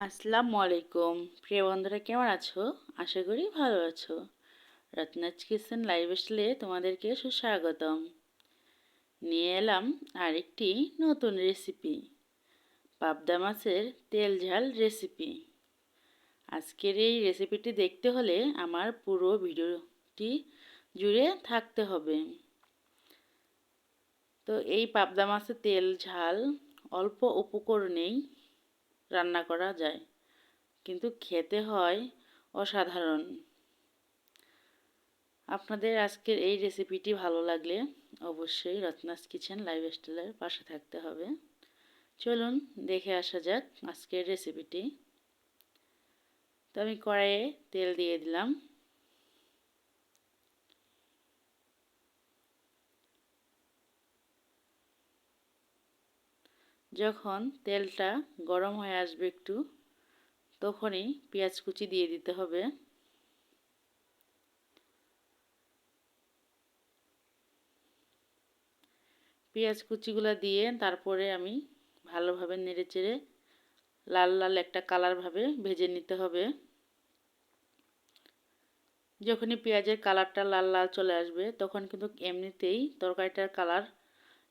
আসসালামু আলাইকুম। প্রিয় বন্ধুরা, কেমন আছো? আশা করি ভালো আছো। রত্নাজ কিচেন লাইভ স্টাইলে তোমাদেরকে সুস্বাগতম। নিয়ে এলাম আরেকটি নতুন রেসিপি পাবদা মাছের তেল ঝাল রেসিপি আজকের এই রেসিপিটি দেখতে হলে আমার পুরো ভিডিওটি জুড়ে থাকতে হবে। তো এই পাবদা মাছের তেল ঝাল অল্প উপকরণেই রান্না করা যায়। কিন্তু খেতে হয় অসাধারণ। আপনাদের আজকের এই রেসিপিটি ভালো লাগলে অবশ্যই রত্নাস কিচেন লাইফ স্টাইলের পাশে থাকতে হবে। চলুন দেখে আসা যাক আজকের রেসিপিটি। তো আমি কড়াইয়ে তেল দিয়ে দিলাম। যখন তেলটা গরম হয়ে আসবে একটু, তখনই পেঁয়াজ কুচি দিয়ে দিতে হবে। পেঁয়াজ কুচিগুলো দিয়ে তারপরে আমি ভালোভাবে নেড়ে চেড়ে লাল লাল একটা কালারভাবে ভেজে নিতে হবে। যখনই পেঁয়াজের কালারটা লাল লাল চলে আসবে, তখন কিন্তু এমনিতেই তরকারিটার কালার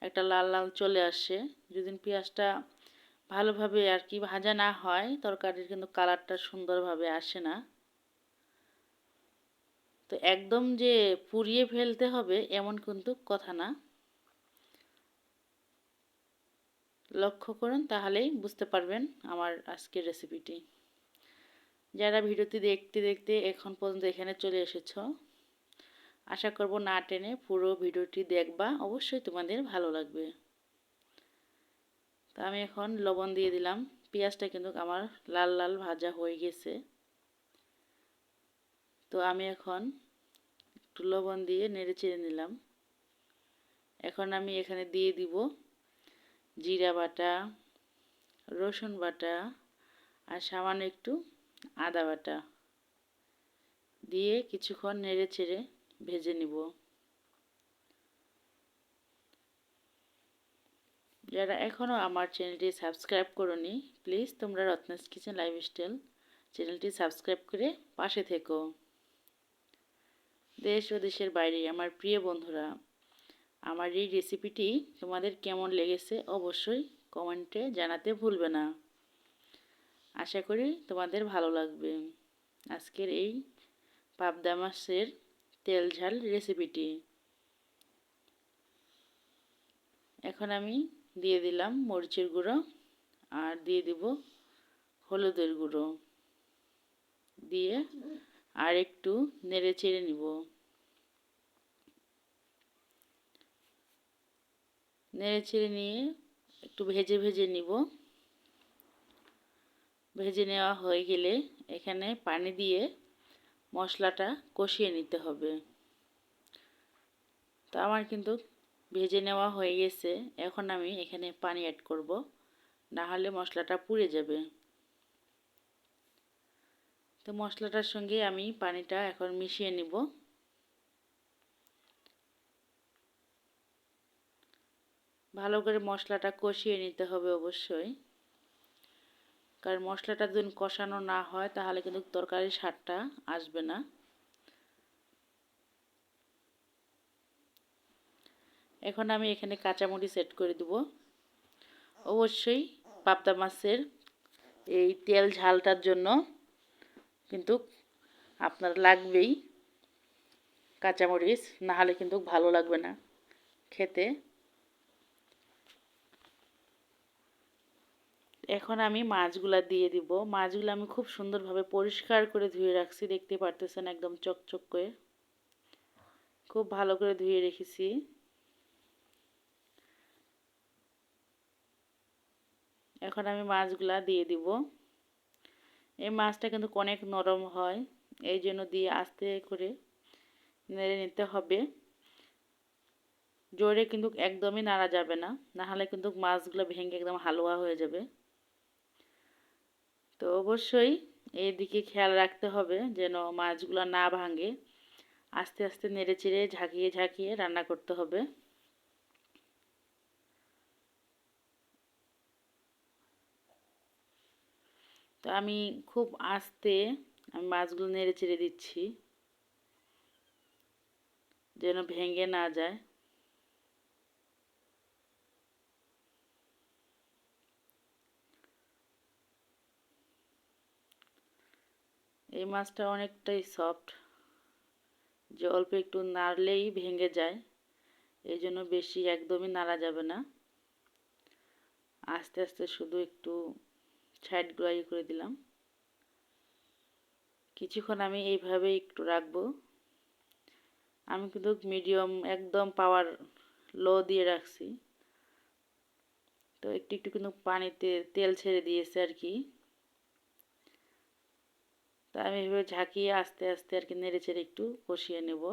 একটা লাল লাল চলে আসে। যদি পেঁয়াজটা ভালোভাবে আর কি ভাজা না হয়, তরকারির কিন্তু কালারটা সুন্দরভাবে আসে না। তো একদম যে পুড়িয়ে ফেলতে হবে এমন কিন্তু কথা না। লক্ষ্য করুন, তাহলেই বুঝতে পারবেন আমার আজকের রেসিপিটি যারা ভিডিওটি দেখতে দেখতে এখন পর্যন্ত এখানে চলে এসেছ আশা করব না টেনে পুরো ভিডিওটি দেখবা, অবশ্যই তোমাদের ভালো লাগবে। তো আমি এখন লবণ দিয়ে দিলাম। পেঁয়াজটা কিন্তু আমার লাল লাল ভাজা হয়ে গেছে। তো আমি এখন একটু লবণ দিয়ে নেড়ে চেড়ে নিলাম। এখন আমি এখানে দিয়ে দিব জিরা বাটা, রসুন বাটা আর সামান্য একটু আদা বাটা। দিয়ে কিছুক্ষণ নেড়ে চেড়ে ভেজে নিব। যারা এখনও আমার চ্যানেলটি সাবস্ক্রাইব করনি, প্লিজ তোমরা রত্নাস কিচেন লাইফস্টাইল চ্যানেলটি সাবস্ক্রাইব করে পাশে থেকো। দেশ ও দেশের বাইরে আমার প্রিয় বন্ধুরা, আমার এই রেসিপিটি তোমাদের কেমন লেগেছে অবশ্যই কমেন্টে জানাতে ভুলবে না। আশা করি তোমাদের ভালো লাগবে। আজকের এই পাবদা মাছের তেল, ঝাল রেসিপিটি এখন আমি দিয়ে দিলাম মরিচের গুঁড়ো আর দিয়ে দিব হলুদের গুঁড়ো। দিয়ে আর একটু নেড়ে চেড়ে নিব। নেড়ে চেড়ে নিয়ে একটু ভেজে ভেজে নিব। ভেজে নেওয়া হয়ে গেলে এখানে পানি দিয়ে মশলাটা কষিয়ে নিতে হবে। তো আমার কিন্তু ভেজে নেওয়া হয়ে গেছে। এখন আমি এখানে পানি অ্যাড করব। না হলে মশলাটা পুড়ে যাবে। তো মশলাটার সঙ্গে আমি পানিটা এখন মিশিয়ে নিব। ভালো করে মশলাটা কষিয়ে নিতে হবে অবশ্যই। কারণ মশলাটা যদি কষানো না হয়, তাহলে কিন্তু তরকারির স্বাদটা আসবে না। এখন আমি এখানে কাঁচামরিচ সেট করে দেব। অবশ্যই পাবদা মাছের এই তেল ঝালটার জন্য কিন্তু আপনার লাগবেই কাঁচামরিচ, নাহলে কিন্তু ভালো লাগবে না খেতে। এখন আমি মাছগুলা দিয়ে দিব। মাছগুলো আমি খুব সুন্দরভাবে পরিষ্কার করে ধুয়ে রাখছি, দেখতে পারতেছেন একদম চকচক করে। খুব ভালো করে ধুয়ে রেখেছি। এখন আমি মাছগুলা দিয়ে দিব। এই মাছটা কিন্তু অনেক নরম হয়, এই জন্য দিয়ে আস্তে করে নেড়ে নিতে হবে। জোরে কিন্তু একদমই নাড়া যাবে না, নাহলে কিন্তু মাছগুলো ভেঙে একদম হালুয়া হয়ে যাবে। তো অবশ্যই এই দিকে খেয়াল রাখতে হবে যেন মাছগুলো না ভাঙে। আস্তে আস্তে নেড়ে চেড়ে ঝাঁকিয়ে ঝাঁকিয়ে রান্না করতে হবে। তো আমি খুব আস্তে আমি মাছগুলো নেড়ে চেড়ে দিচ্ছি, যেন ভেঙে না যায়। এই মাছটা অনেকটাই সফট যে অল্প একটু নাড়লেই ভেঙে যায়, এই জন্য বেশি একদমই নাড়া যাবে না। আস্তে আস্তে শুধু একটু সাইড গ্রাই করে দিলাম। কিছুক্ষণ আমি এইভাবে একটু রাখব। আমি কিন্তু মিডিয়াম একদম পাওয়ার লো দিয়ে রাখছি। তো একটু একটু কিন্তু পানিতে তেল ছেড়ে দিয়েছে আর কি। তা আমি এভাবে ঝাঁকিয়ে আস্তে আস্তে আর কি নেড়ে চেড়ে একটু কষিয়ে নেব।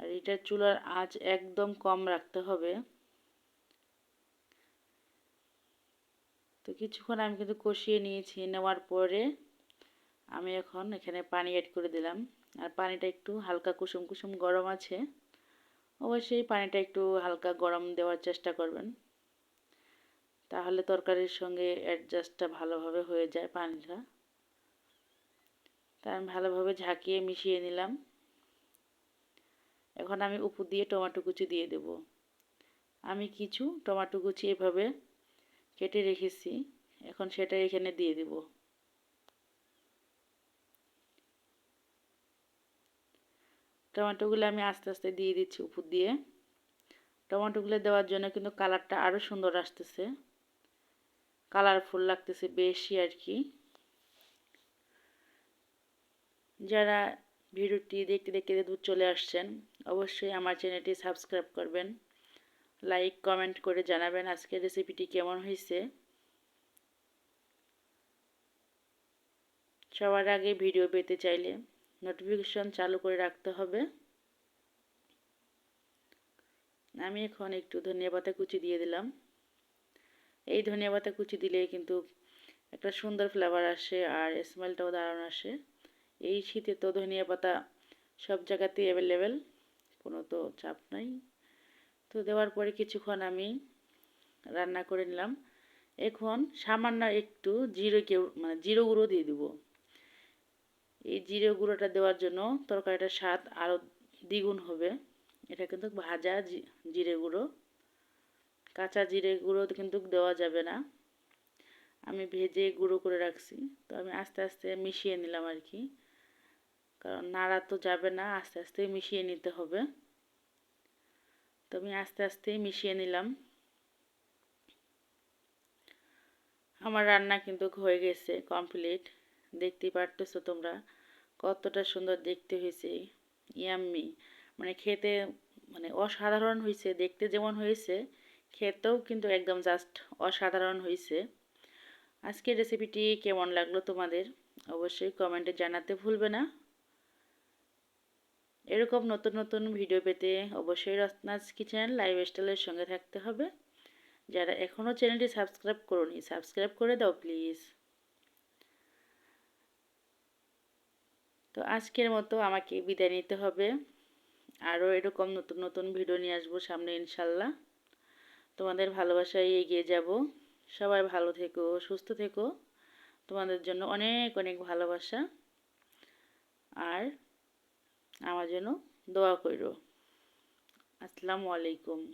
আর এটা চুলার আঁচ একদম কম রাখতে হবে। তো কিছুক্ষণ আমি কিন্তু কষিয়ে নিয়েছি, নেওয়ার পরে আমি এখন এখানে পানি অ্যাড করে দিলাম। আর পানিটা একটু হালকা কুসুম কুসুম গরম আছে, অবশ্যই পানিটা একটু হালকা গরম দেওয়ার চেষ্টা করবেন। তাহলে তরকারির সঙ্গে অ্যাডজাস্টটা ভালোভাবে হয়ে যায় পানিটা। তা আমি ভালোভাবে ঝাঁকিয়ে মিশিয়ে নিলাম। এখন আমি উপর দিয়ে টমেটো কুচি দিয়ে দেব। আমি কিছু টমেটো কুচি এভাবে কেটে রেখেছি। এখন সেটা এখানে দিয়ে দেব। টমেটোগুলো আমি আস্তে আস্তে দিয়ে দিচ্ছি উপর দিয়ে। টমেটোগুলো দেওয়ার জন্য কিন্তু কালারটা আরও সুন্দর আসতেছে। কালারফুল লাগতেছে বেশি আর কি। যারা ভিডিওটি দেখতে দেখতে দূর চলে আসছেন, অবশ্যই আমার চ্যানেলটি সাবস্ক্রাইব করবেন, লাইক, কমেন্ট করে জানাবেন আজকের রেসিপিটি কেমন হয়েছে। সবার আগে ভিডিও পেতে চাইলে নোটিফিকেশন চালু করে রাখতে হবে। আমি এখন একটু ধনিয়া পাতা কুচি দিয়ে দিলাম। এই ধনিয়া পাতা কুচি দিলে কিন্তু একটা সুন্দর ফ্লেভার আসে আর স্মেলটাও দারুণ আসে। এই শীতে তো ধনিয়া পাতা সব জায়গাতেই অ্যাভেলেবেল কোনো তো চাপ নাই। তো দেওয়ার পরে কিছুক্ষণ আমি রান্না করে নিলাম। এখন সামান্য একটু জিরো কেউ মানে জিরো গুঁড়ো দিয়ে দিব। এই জিরে গুঁড়োটা দেওয়ার জন্য তরকারিটার স্বাদ আরও দ্বিগুণ হবে। এটা কিন্তু ভাজা জিরে গুঁড়ো। কাঁচা জিরে গুঁড়ো কিন্তু দেওয়া যাবে না। আমি ভেজে গুঁড়ো করে রাখছি। তো আমি আস্তে আস্তে মিশিয়ে নিলাম আর কি। কারণ নাড়া তো যাবে না, আস্তে আস্তে মিশিয়ে নিতে হবে। তো আমি আস্তে আস্তে মিশিয়ে নিলাম। আমার রান্না কিন্তু হয়ে গেছে কমপ্লিট দেখতে পারতেছো তোমরা কতটা সুন্দর দেখতে হয়েছে। ইয়াম্মি মানে খেতে মানে অসাধারণ হয়েছে, দেখতে যেমন হয়েছে। খেতেও কিন্তু একদম জাস্ট অসাধারণ হয়েছে আজকের রেসিপিটি কেমন লাগল তোমাদের? অবশ্যই কমেন্টে জানাতে ভুলবে না। এরকম নতুন নতুন ভিডিও পেতে অবশ্যই রত্নাজ কিচেন লাইভ স্টাইলের সঙ্গে থাকতে হবে। যারা এখনও চ্যানেলটি সাবস্ক্রাইব করনি সাবস্ক্রাইব করে দাও প্লিজ তো আজকের মতো আমাকে বিদায় নিতে হবে। আরও এরকম নতুন নতুন ভিডিও নিয়ে আসব সামনে ইনশাল্লাহ। তোমাদের ভালোবাসায় এগিয়ে যাব। সবাই ভালো থেকো, সুস্থ থেকো। তোমাদের জন্য অনেক অনেক ভালোবাসা। আর আমার জন্য দোয়া করো। আসসালামু আলাইকুম।